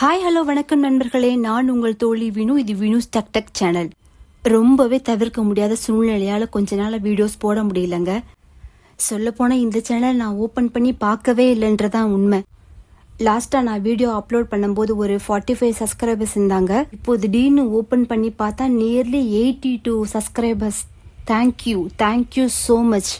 Hi hello வணக்கம் நண்பர்களே. நான் உங்கள் தோழி வினு. இது வினுஸ் டக் டக் சேனல் ரொம்பவே தவிர்க்க முடியாத சூழ்நிலையால் கொஞ்ச நாள் வீடியோஸ் போட முடியலங்க. சொல்லப்போனால் இந்த சேனல் நான் ஓப்பன் பண்ணி பார்க்கவே இல்லைன்றதான் உண்மை. லாஸ்ட்டாக நான் வீடியோ அப்லோட் பண்ணும்போது ஒரு ஃபார்ட்டி ஃபைவ் சப்ஸ்கிரைபர்ஸ் இருந்தாங்க. இப்போது திடீர்னு ஓப்பன் பண்ணி பார்த்தா nearly eighty two subscribers thank you thank you so much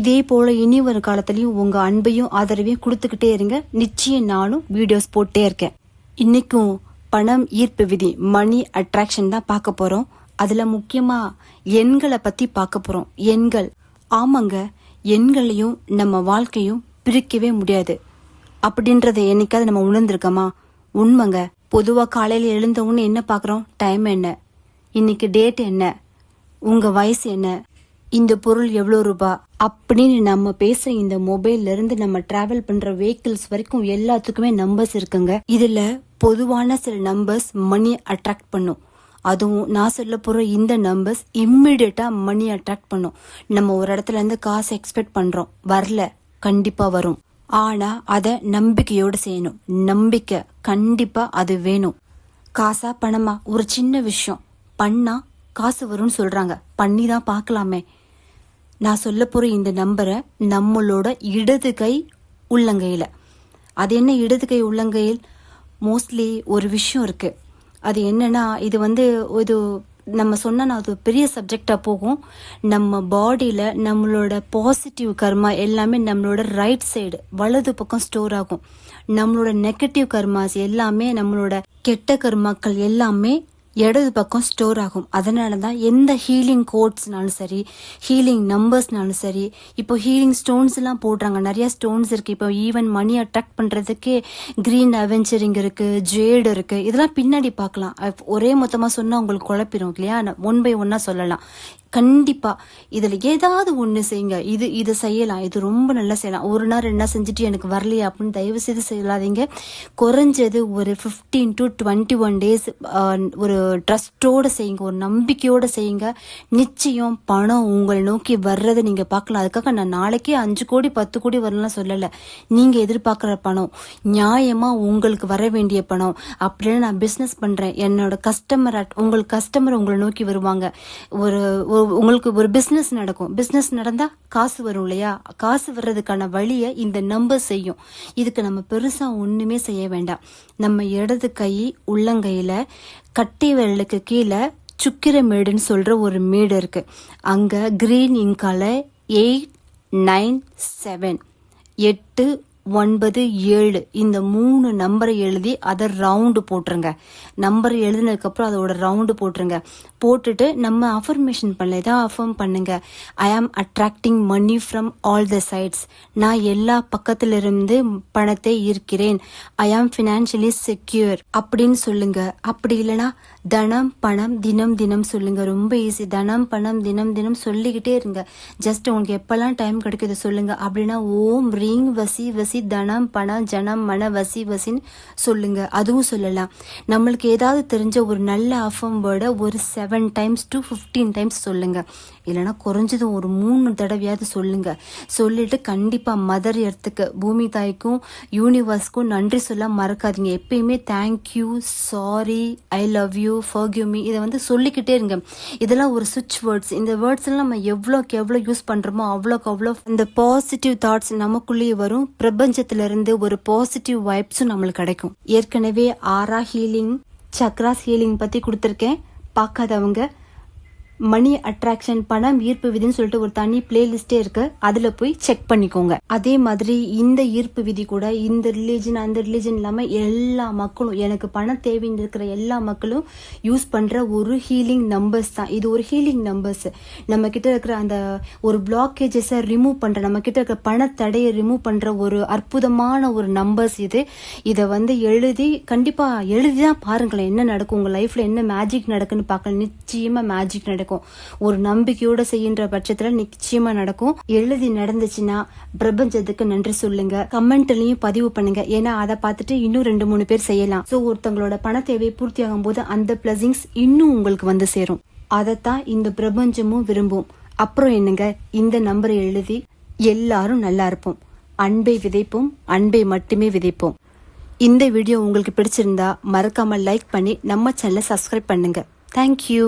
இதே போல் இனி ஒரு காலத்துலேயும் உங்கள் அன்பையும் ஆதரவையும் கொடுத்துக்கிட்டே இருங்க. நிச்சயம் நானும் வீடியோஸ் போட்டே இருக்கேன். இன்னைக்கும் பணம் ஈர்ப்பு விதி மணி அட்ராக்ஷன் தான் பார்க்க போறோம். அதுல முக்கியமா எண்களை பத்தி பார்க்க போறோம். எண்கள். ஆமாங்க எண்களையும் நம்ம வாழ்க்கையும் பிரிக்கவே முடியாது. அப்படின்றத என்னைக்காவது நம்ம உணர்ந்திருக்கோமா? உண்மைங்க. பொதுவாக காலையில் எழுந்தவுன்னு என்ன பார்க்குறோம்? டைம் என்ன? இன்னைக்கு டேட் என்ன? உங்கள் வயசு என்ன? இந்த பொருள் எவ்வளோ ரூபாய் அப்படின்னு நம்ம பேச இந்த மொபைல்ல இருந்து நம்ம டிராவல் பண்ற வெஹிக்கிள்ஸ் வரைக்கும் எல்லாத்துக்குமே நம்பர்ஸ் இருக்குங்க. இதுல பொதுவான சில நம்பர்ஸ் மணி அட்ராக்ட் பண்ணும். அதுவும் நான் சொல்ல போகிற இந்த நம்பர்ஸ் இம்மிடியட்டாக மணி அட்ராக்ட் பண்ணும். நம்ம ஒரு இடத்துலேருந்து காசு எக்ஸ்பெக்ட் பண்ணுறோம் வரல கண்டிப்பாக வரும். ஆனால் அதை நம்பிக்கையோடு செய்யணும். நம்பிக்கை கண்டிப்பாக அது வேணும். காசா பணமா? ஒரு சின்ன விஷயம். பண்ணால் காசு வரும்னு சொல்கிறாங்க பண்ணி தான் பார்க்கலாமே. நான் சொல்ல போகிற இந்த நம்பரை நம்மளோட இடது கை உள்ளங்கையில். அது என்ன இடது கை உள்ளங்கையில்? மோஸ்ட்லி ஒரு விஷயம் இருக்குது அது என்னென்னா இது வந்து இது நம்ம சொன்னால் அது பெரிய சப்ஜெக்டாக போகும். நம்ம பாடியில் நம்மளோட பாசிட்டிவ் கர்மா எல்லாமே நம்மளோட ரைட் சைடு வலது பக்கம் ஸ்டோர் ஆகும். நம்மளோட நெகட்டிவ் கர்மாஸ் எல்லாமே நம்மளோட கெட்ட கர்மாக்கள் எல்லாமே இடது பக்கம் ஸ்டோர் ஆகும். அதனால தான் எந்த ஹீலிங் கோட்ஸ்னாலும் சரி ஹீலிங் நம்பர்ஸ்னாலும் சரி இப்போ ஹீலிங் ஸ்டோன்ஸ் எல்லாம் போடுறாங்க. நிறைய ஸ்டோன்ஸ் இருக்கு. இப்போ ஈவன் மணி அட்ராக்ட் பண்றதுக்கே கிரீன் அவெஞ்சரிங் இருக்கு ஜேடு இருக்கு. இதெல்லாம் பின்னாடி பார்க்கலாம். ஒரே மொத்தமா சொன்னா உங்களுக்கு குழப்பிடும் இல்லையா? ஒன் பை ஒன்னா சொல்லலாம். கண்டிப்பா. இதுல ஏதாவது ஒண்ணு செய்யுங்க. இது இது செய்யலாம். இது ரொம்ப நல்லா செய்யலாம். ஒரு நாள் என்ன செஞ்சுட்டு எனக்கு வரலையா அப்படின்னு தயவு செய்து செய்யலாதீங்க குறைஞ்சது ஒரு 15 டு டுவெண்ட்டி ஒன் டேஸ் ஒரு ட்ரஸ்டோட செய்யுங்க. ஒரு நம்பிக்கையோட செய்யுங்க. நிச்சயம் பணம் உங்களை நோக்கி வர்றதை நீங்க பார்க்கலாம். அதுக்காக நான் நாளைக்கே அஞ்சு கோடி பத்து கோடி வரலாம் சொல்லல. நீங்க எதிர்பார்க்குற பணம் நியாயமா உங்களுக்கு வர வேண்டிய பணம் அப்படின்னு நான் பிஸ்னஸ் பண்றேன். என்னோட கஸ்டமர் உங்களுக்கு கஸ்டமர் உங்களை நோக்கி வருவாங்க. ஒரு- உங்களுக்கு ஒரு பிஸ்னஸ் நடக்கும். பிஸ்னஸ் நடந்தா காசு வரும் இல்லையா? காசு வர்றதுக்கான வழியை இந்த நம்பர் செய்யும். இதுக்கு நம்ம பெருசா ஒண்ணுமே செய்ய வேண்டாம். நம்ம இடது கை உள்ளங்கையில கட்டை விரலுக்கு கீழே சுக்கிரமேடுன்னு சொல்ற ஒரு மேடு இருக்கு. அங்க கிரீன் இங்கால எயிட் நைன் செவன் எட்டு ஒன்பது ஏழு. இந்த மூணு நம்பரை எழுதி அதை ரவுண்டு போட்டுருங்க. நம்பர் எழுதினதுக்கப்புறம் அதோட ரவுண்டு போட்டுருங்க. போட்டுட்டு நம்ம அஃபர்மேஷன் பண்ணல இதான் அஃபர்ம் பண்ணுங்க. I am attracting money from all the sides நான் எல்லா பக்கத்திலிருந்து பணத்தை ஈர்க்கிறேன். ஐ ஆம் ஃபினான்ஷியலி செக்யூர் அப்படின்னு சொல்லுங்க. அப்படி இல்லைன்னா தனம் பணம் தினம் தினம் சொல்லுங்க. ரொம்ப ஈஸி தனம் பணம் தினம் தினம் சொல்லிக்கிட்டே இருங்க. ஜஸ்ட் உங்களுக்கு எப்பெல்லாம் டைம் கிடைக்குது சொல்லுங்க. அப்படின்னா ஓம் ரீங் வசி வசி தனம் பணம் ஜனம் மன வசி வசின்னு சொல்லுங்க. அதுவும் சொல்லலாம். நம்மளுக்கு ஏதாவது தெரிஞ்ச ஒரு நல்ல அஃபம் வேர்டை ஒரு seven times to fifteen times சொல்லுங்க. இல்லைன்னா குறைஞ்சது ஒரு மூணு தடவையாவது சொல்லுங்க. சொல்லிட்டு கண்டிப்பா மதர் எர்த்துக்கு பூமி தாய்க்கும் யூனிவர்ஸ்க்கும் நன்றி சொல்ல மறக்காதீங்க. எப்பயுமே thank you sorry I love you forgive me இதை வந்து சொல்லிக்கிட்டே இருங்க. இதெல்லாம் ஒரு சுவிட்ச் வேர்ட்ஸ் இந்த வேர்ட்ஸ் எல்லாம் நம்ம எவ்வளோக்கு எவ்வளோ யூஸ் பண்றோமோ அவ்வளோக்கு அவ்வளோ இந்த பாசிட்டிவ் தாட்ஸ் நமக்குள்ளேயே வரும். பிரபஞ்சத்திலிருந்து ஒரு பாசிட்டிவ் வைப்ஸும் நம்மளுக்கு கிடைக்கும். ஏற்கனவே ஆரா ஹீலிங் சக்ராஸ் ஹீலிங் பத்தி கொடுத்துருக்கேன். பார்க்காதவங்க மணி அட்ராக்ஷன் பணம் ஈர்ப்பு விதின்னு சொல்லிட்டு ஒரு தனி பிளேலிஸ்டே இருக்கு. அதுல போய் செக் பண்ணிக்கோங்க. அதே மாதிரி இந்த ஈர்ப்பு விதி கூட இந்த ரிலீஜன் அந்த ரிலீஜன் இல்லாம எல்லா மக்களும் எனக்கு பணம் தேவைன்னு இருக்கிற எல்லா மக்களும் யூஸ் பண்ற ஒரு ஹீலிங் நம்பர்ஸ் தான். இது ஒரு ஹீலிங் நம்பர்ஸ் நம்ம கிட்ட இருக்கிற அந்த ஒரு பிளாக்கேஜஸை ரிமூவ் பண்ற நம்ம கிட்ட இருக்கிற பண தடையை ரிமூவ் பண்ற ஒரு அற்புதமான ஒரு நம்பர்ஸ் இது. இதை வந்து எழுதி கண்டிப்பா எழுதி தான் பாருங்களேன் என்ன நடக்கும் உங்க லைஃப்ல என்ன மேஜிக் நடக்குன்னு பார்க்கலாம் நிச்சயமா மேஜிக் நடக்கும். ஒரு நம்பிக்கையோட செய்யுற பட்சத்துல நிச்சயமா நடக்கும். எழுதி நடந்துச்சுன்னா பிரபஞ்சத்துக்கு நன்றி சொல்லுங்க. கமெண்ட்லயும் பதிவு பண்ணுங்க. ஏன்னா அதை பார்த்துட்டு இன்னும் ரெண்டு மூணு பேர் செய்யலாம். சோ ஒருத்தங்களோட பண தேவை பூர்த்தி ஆகும் போது அந்த பிளஸிங்ஸ் இன்னும் உங்களுக்கு வந்து சேரும். அதைத்தான் இந்த பிரபஞ்சமும் விரும்பும். அப்புறம் என்னங்க? இந்த நம்பரை எழுதி எல்லாரும் நல்லா இருப்போம். அன்பை விதைப்போம். அன்பை மட்டுமே விதைப்போம். இந்த வீடியோ உங்களுக்கு பிடிச்சிருந்தா மறக்காம லைக் பண்ணி நம்ம சேனலை சப்ஸ்கிரைப் பண்ணுங்க. தேங்க்யூ